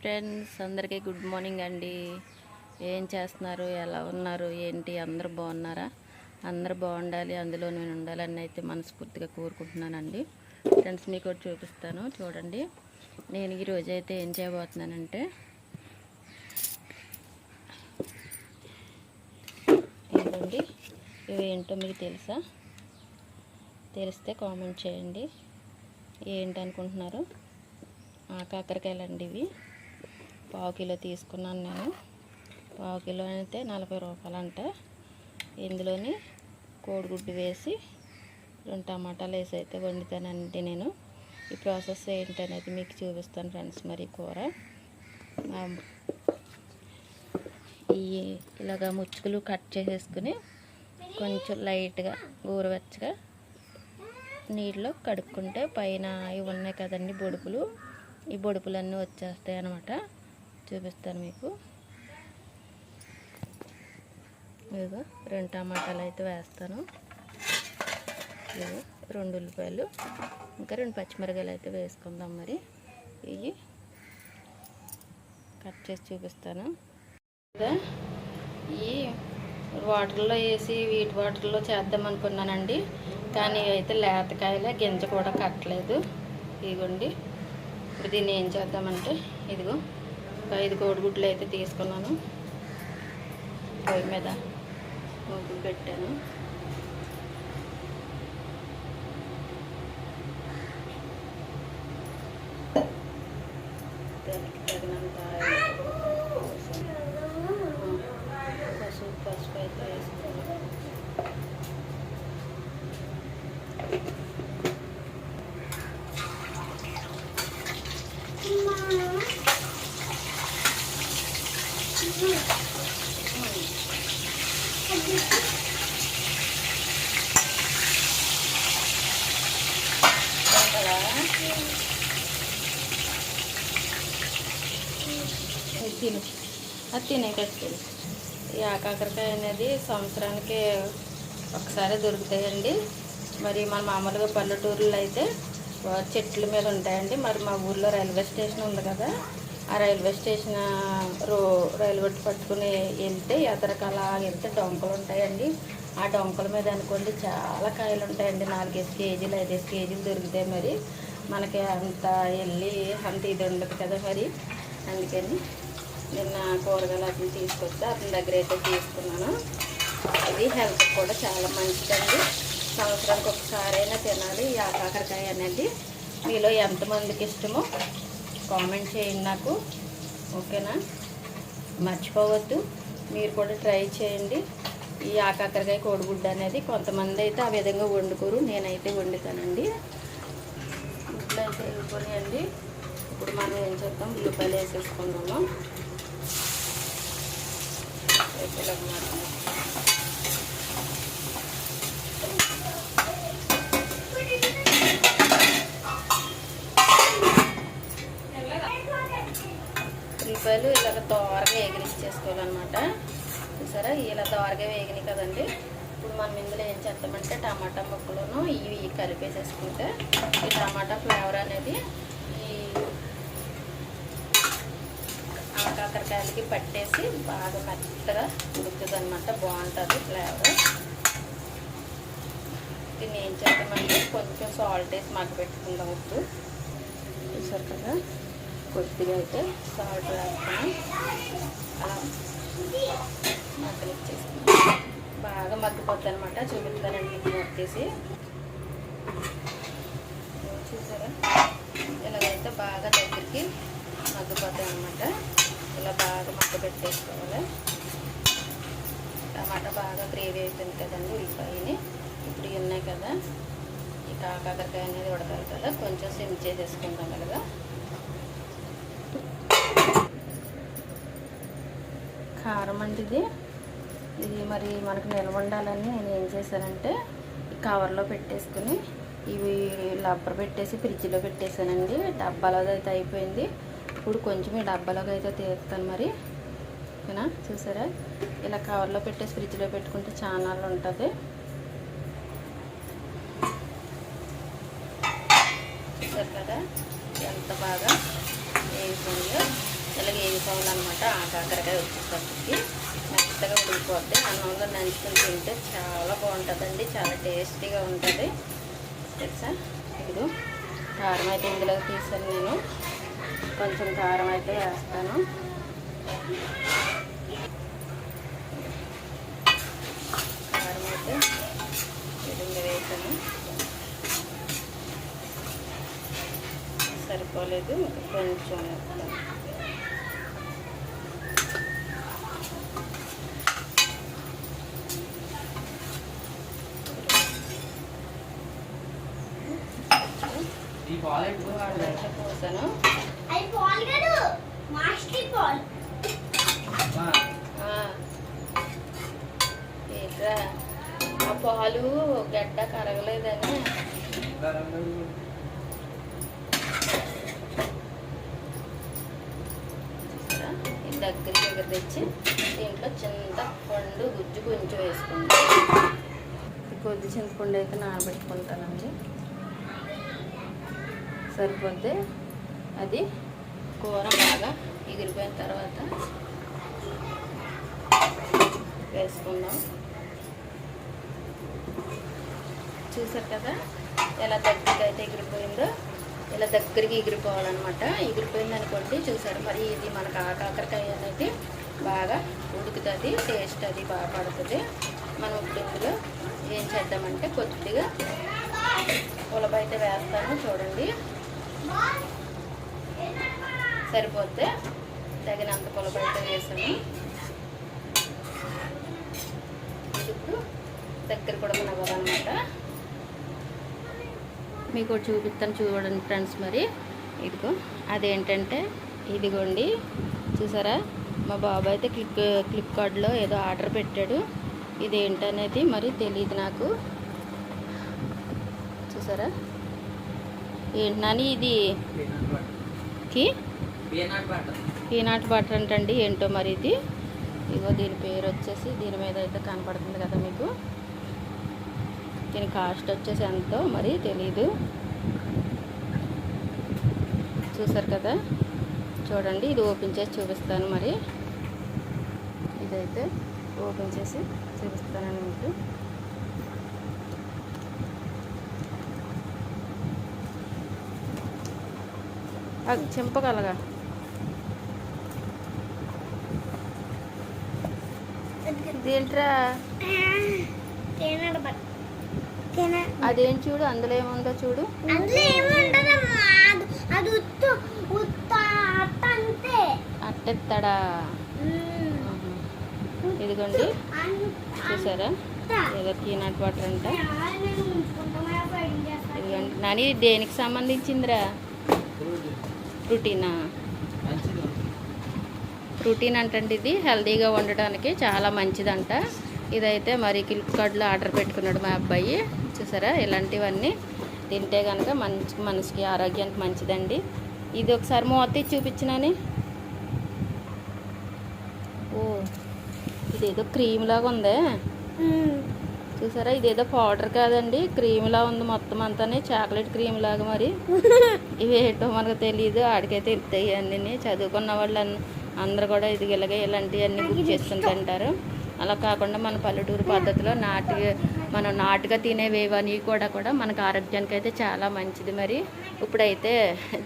Friends అందరికీ good morning అండి. ఏం చేస్తున్నారు? ఎలా ఉన్నారు? ఏంటి? అందరు బాగున్నారా? అందరు బాగుండాలి. అందులో నేను ఉండాలని అయితే మనస్ఫూర్తిగా కోరుకుంటున్నానండి. ఫ్రెండ్స్ మీకు చూపిస్తాను. చూడండి. నేను ఈరోజు అయితే ఏం చేయబోతున్నానంటే ఏంటండి? ఇవి ఏంటో మీకు తెలుసా? తెలిస్తే కామెంట్ చేయండి. ఏంటి అనుకుంటున్నారు ఆ కాకరకాయలు అండి ఇవి. పావు కిలో తీసుకున్నాను నేను. పావు కిలో అయితే నలభై రూపాయలు ఇందులోని కోడిగుడ్డు వేసి రెండు టమాటాలు వేసి అయితే వండుతానండి నేను. ఈ ప్రాసెస్ ఏంటనేది మీకు చూపిస్తాను ఫ్రెండ్స్ మరి కూర. ఈ ఇలాగ ముచ్చుకులు కట్ చేసేసుకుని కొంచెం లైట్గా గోరువెచ్చగా నీటిలో కడుక్కుంటే పైన ఇవి ఉన్నాయి కదండి బొడుపులు. ఈ బొడుపులన్నీ వచ్చేస్తాయి అన్నమాట చూపిస్తాను మీకు. ఇదిగో రెండు టమాటాలు అయితే వేస్తాను. ఇదిగో రెండు ఉల్లిపాయలు ఇంకా రెండు పచ్చిమిరకాయలు అయితే వేసుకుందాం మరి. ఇవి కట్ చేసి చూపిస్తాను. ఈ వాటర్లో వేసి వీటి వాటర్లో చేద్దాం అనుకున్నానండి. కానీ అయితే లేతకాయలే గింజ కూడా కట్టలేదు. ఇదిగోండి. ఇప్పుడు దీన్ని ఏం చేద్దామంటే ఇదిగో ఒక ఐదు కోడిగుడ్లు అయితే తీసుకున్నాను. పొయ్యి మీద. ముగ్గులు పెట్టాను. తిను. అది తినే ఈ ఆకాకరకాయ అనేది సంవత్సరానికి ఒకసారి దొరుకుతాయండి. మరి మన మామూలుగా పల్లెటూరులో అయితే చెట్ల మీద ఉంటాయండి. మరి మా ఊర్లో రైల్వే స్టేషన్ ఉంది కదా ఆ రైల్వే స్టేషన్ రో రైల్వే పట్టుకుని వెళ్తే ఎదరకాల వెళ్తే డొంకలు ఉంటాయండి. ఆ డొంకల మీద అనుకోండి చాలా కాయలు ఉంటాయండి. నాలుగైదు కేజీలు ఐదేసి కేజీలు దొరుకుతాయి మరి. మనకి అంత వెళ్ళి అంత ఇది ఉండదు కదా మరి. అందుకని నిన్న కూరగాయలు అతను తీసుకొస్తే అతని దగ్గర అయితే తీసుకున్నాను. ఇది హెల్త్ కూడా చాలా మంచిదండి. సంవత్సరానికి ఒకసారైనా తినాలి ఈ ఆకాకరకాయ అనేది. మీలో ఎంతమందికి ఇష్టమో కామెంట్ చేయండి నాకు. ఓకేనా? మర్చిపోవద్దు. మీరు కూడా ట్రై చేయండి. ఈ ఆకాకరకాయ కోడిగుడ్డు అనేది కొంతమంది అయితే ఆ విధంగా వండుకోరు. నేనైతే వండుతానండి. ఇట్లా అయితే వెళ్ళిపోయాయండి ఇప్పుడు మనం ఏం చేద్దాం? ఉల్లిపాయలు వేసేసుకుందాము. ఇలా ఉల్లిపాయలు ఇలాగ దోరగా ఎగిరిచ్చేసుకోవాలన్నమాట చూసారా? ఇలా దోరగా వేగినాయి కదండి. ఇప్పుడు మనం ఇందులో ఏం చేద్దామంటే టమాటా ముక్కలను ఇవి కలిపేసేసుకుంటే ఈ టమాటా ఫ్లేవర్ అనేది ఈ కాకరకాయలకి పట్టేసి బాగా మెత్తగా ఉడుకుతుంది అనమాట బాగుంటుంది ఫ్లేవర్. దీన్ని ఏం చేద్దామంటే కొంచెం సాల్ట్ వేసి మగ్గ పెట్టుకుందాం ఉప్పు. చూసారు కదా? కొద్దిగా అయితే సాల్ట్ వేస్తాను అలా మగ్గనిచ్చేసుకున్నాం బాగా మగ్గిపోతుంది అనమాట చూపిస్తానండి మీకు చూసారా? ఇలాగైతే బాగా దగ్గరికి మగ్గిపోతాయి అనమాట ఇలా బాగా మగ్గ పెట్టేసుకోవాలి. టమాటా బాగా గ్రేవీ అయిపోయింది కదండి ఉల్లిపాయని ఇప్పుడు ఇవి ఉన్నాయి కదా. ఈ కాకరకాయ అనేది ఉడకాలి కదా. కొంచెం సిమ్ చేసేసుకుందాం కదా. కారం అండి ఇది. ఇది మరి మనకు నిల్వ ఉండాలని నేను ఏం చేశానంటే కవర్లో పెట్టేసుకుని ఇవి రబ్బర్ పెట్టేసి ఫ్రిడ్జ్లో పెట్టేశానండి. డబ్బాలో అయితే అయిపోయింది. ఇప్పుడు కొంచెం ఈ డబ్బాలోకి అయితే తీస్తాను మరి. ఓకేనా? చూసారా? ఇలా కవర్లో పెట్టేసి ఫ్రిడ్జ్లో పెట్టుకుంటే చాలా ఉంటుంది. చూసారు? కదా ఎంత బాగా వేగిపోయిందో వేసుకోవాలన్నమాట ఆ కాకరకాయ వచ్చేసరికి మెత్తగా ఉడికిపోద్ది అన్నంలో నంచుకుని తింటే చాలా బాగుంటుందండి. చాలా టేస్టీగా ఉంటుంది. తెలుసా? ఇది కారం అయితే ఇందులోకి తీసాను నేను. కొంచెం కారం అయితే వేస్తాను. కారం అయితే విధంగా వేసాను. సరిపోలేదు కొంచెం వేస్తాను. పోసాను. ఆ. పాలు గడ్డ కరగలేదని. దగ్గరికి దగ్గర తెచ్చి దీంట్లో చింతపండు గుజ్జు కొంచెం వేసుకుంటాం కొద్ది చింతపండు అయితే నానబెట్టుకుంటానండి. సరిపోతే అది కూర బాగా ఎగిరిపోయిన తర్వాత వేసుకుందాం. చూసారు కదా ఎలా దగ్గరికి అయితే ఎగిరిపోయిందో? ఇలా దగ్గరికి ఎగిరిపోవాలన్నమాట. ఎగిరిపోయింది అనుకోండి చూసారు మరి ఇది మనకు ఆ కాకరకాయ అనేది బాగా ఉడుకుతుంది టేస్ట్ అది బాగా పడుతుంది. మనం ఇప్పుడు ఇందులో ఏం చేద్దామంటే కొద్దిగా ఉలబైతే వేస్తాను చూడండి. సరిపోతే తగినంత పులబైతే వేసాను ఇప్పుడు దగ్గర కూడా అనమాట మీకు చూపిస్తాను చూడండి ఫ్రెండ్స్ మరి. ఇదిగో అదేంటంటే ఇదిగోండి. చూసారా? మా బాబు అయితే క్లిప్ ఫ్లిప్కార్ట్లో ఏదో ఆర్డర్ పెట్టాడు. ఇదేంటనేది మరి తెలియదు నాకు. చూసారా? ఏంటని ఇది? కి? పీనట్ బటర్ పీనాట్ బటర్ అంటండి ఏంటో మరి ఇది? ఇగో దీని పేరు వచ్చేసి దీని మీద అయితే కనపడుతుంది కదా మీకు? దీని కాస్ట్ వచ్చేసి ఎంతో మరి తెలీదు. చూసారు కదా? చూడండి ఇది ఓపెన్ చేసి చూపిస్తాను మరి. ఇదైతే ఓపెన్ చేసి చూపిస్తానండి మీకు. చింపగలగా. తిన అదేం చూడు? అందులో ఏముందో చూడు. అట్టెత్తడా. ఇదిగోండి. చూసారా? ఏదో పీనట్ బటర్ అంట. ఇదిగోండి. నాని దేనికి సంబంధించిందిరా? ప్రోటీనా? ప్రోటీన్ అంటండి ఇది. హెల్తీగా ఉండడానికి చాలా మంచిదంట. ఇదైతే మరి ఫ్లిప్కార్ట్లో ఆర్డర్ పెట్టుకున్నాడు మా అబ్బాయి. చూసారా? ఇలాంటివన్నీ తింటే కనుక మంచి మనసుకి ఆరోగ్యానికి మంచిదండి. ఇది ఒకసారి మూత చూపించినని ఓ ఇదేదో క్రీమ్ లాగా ఉందే. చూసారా? ఇదేదో పౌడర్ కాదండి. క్రీమ్ లా ఉంది మొత్తం అంతానే. చాక్లెట్ క్రీమ్ లాగా మరి. ఇవి ఏంటో మనకు తెలియదు ఆడికైతే ఇస్తాయి అన్నీ చదువుకున్న వాళ్ళు అందరూ కూడా ఇది ఇలాగే ఇలాంటివన్నీ బుక్ చేసుకుని తింటారు. అలా కాకుండా మన పల్లెటూరు పద్ధతిలో నాటి మనం నాటుగా తినేవేవని కూడా కూడా మనకు ఆరోగ్యానికి అయితే చాలా మంచిది మరి. ఇప్పుడైతే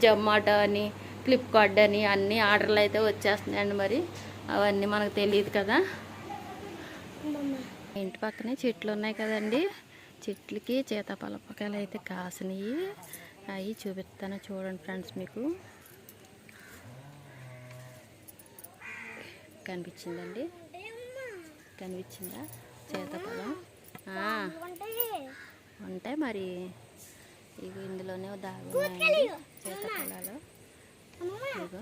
జొమాటో అని ఫ్లిప్కార్ట్ అని అన్ని ఆర్డర్లు అయితే వచ్చేస్తున్నాయండి మరి. అవన్నీ మనకు తెలియదు కదా. ఇంటి పక్కనే చెట్లు ఉన్నాయి కదండి. చెట్లకి చేతపలపకాయలు అయితే కాసినాయి. అవి చూపిస్తాను చూడండి ఫ్రెండ్స్ మీకు. కనిపించిందండి? కనిపించిందా? సీతాఫలం ఉంటాయి మరి. ఇవి ఇందులోనే దాగి ఉన్నాయండి సీతాఫలాలు ఇదిగో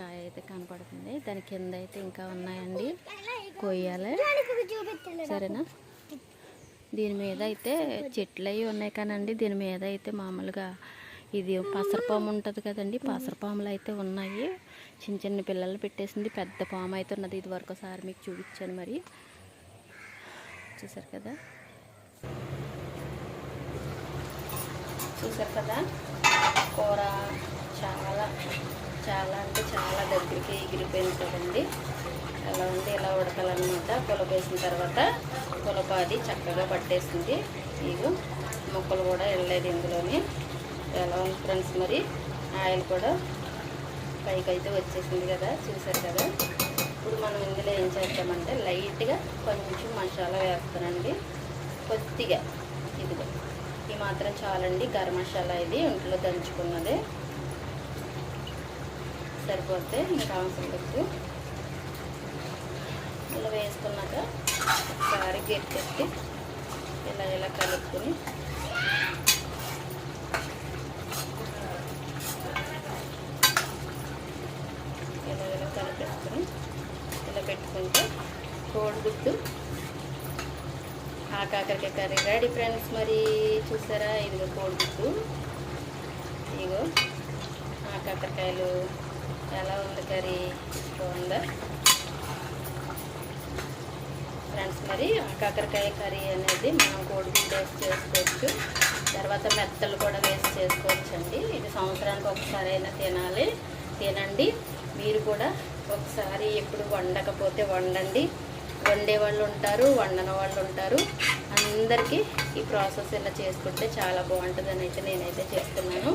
కాయ అయితే కనపడుతుంది. దాని కింద అయితే ఇంకా ఉన్నాయండి. కొయ్యాలి. సరేనా? దీని మీద అయితే చెట్లు అవి ఉన్నాయి కానండి. దీని మీద అయితే మామూలుగా ఇది పసరపాము ఉంటుంది కదండి. పసరపాములు అయితే ఉన్నాయి. చిన్న చిన్న పిల్లలు పెట్టేసింది. పెద్ద పాము అయితే ఉన్నది. ఇది వరకు ఒకసారి మీకు చూపించాను మరి. చూసారు కదా? చూసారు కదా? కూర చాలా చాలా అంటే చాలా దగ్గరికి ఎగిరిపోయింది కదండి. ఎలా ఉంది ఇలా ఉడకాలన్నమాట. పులప వేసిన తర్వాత పులప అది చక్కగా పట్టేసింది. ఇవి ముక్కలు కూడా వెళ్ళలేదు ఇందులోని. ఎలా ఉంది ఫ్రెండ్స్ మరి? ఆయిల్ కూడా పైకి అయితే వచ్చేసింది కదా చూసారు కదా? ఇప్పుడు మనం ఇందులో ఏం చేస్తామంటే లైట్గా కొంచెం మసాలా వేస్తానండి. కొద్దిగా ఇదిగో. ఈ మాత్రం చాలండి గరం మసాలా ఇది ఇంట్లో దంచుకున్నది. సరిపోతే ఇంకా అవసరం లేదు. ఇలా వేసుకున్నాక ఒకసారి పెట్టి ఇలా ఇలా కలుపుకొని ఇలా ఇలా కలిపేసుకొని ఇలా పెట్టుకుంటే కోడిగుడ్డు ఆ కాకరకాయ కర్రీ రెడీ ఫ్రెండ్స్ మరి చూసారా? ఇదిగో కోడిగుడ్డు ఇదిగో ఆ కాకరకాయలు. ఎలా ఉంది కర్రీ? బాగుందా? మరి కాకరకాయ కర్రీ అనేది మనం కోడిగుడ్డు వేసి చేసుకోవచ్చు. తర్వాత మెత్తలు కూడా వేసి చేసుకోవచ్చండి. ఇది సంవత్సరానికి ఒకసారి అయినా తినాలి. తినండి. మీరు కూడా ఒకసారి ఎప్పుడు వండకపోతే వండండి. వండే వాళ్ళు ఉంటారు వండని వాళ్ళు ఉంటారు. అందరికీ ఈ ప్రాసెస్ ఇలా చేసుకుంటే చాలా బాగుంటుందని అయితే నేనైతే చేస్తున్నాను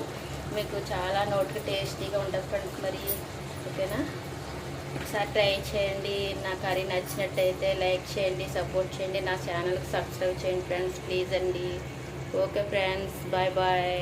మీకు చాలా నోటికి టేస్టీగా ఉంటుంది ఫ్రెండ్స్ మరి. ఓకేనా? ఒకసారి ట్రై చేయండి. నా కర్రీ నచ్చినట్టయితే లైక్ చేయండి సపోర్ట్ చేయండి. నా ఛానల్కి సబ్స్క్రైబ్ చేయండి ఫ్రెండ్స్ ప్లీజ్ అండి. Okay friends bye bye.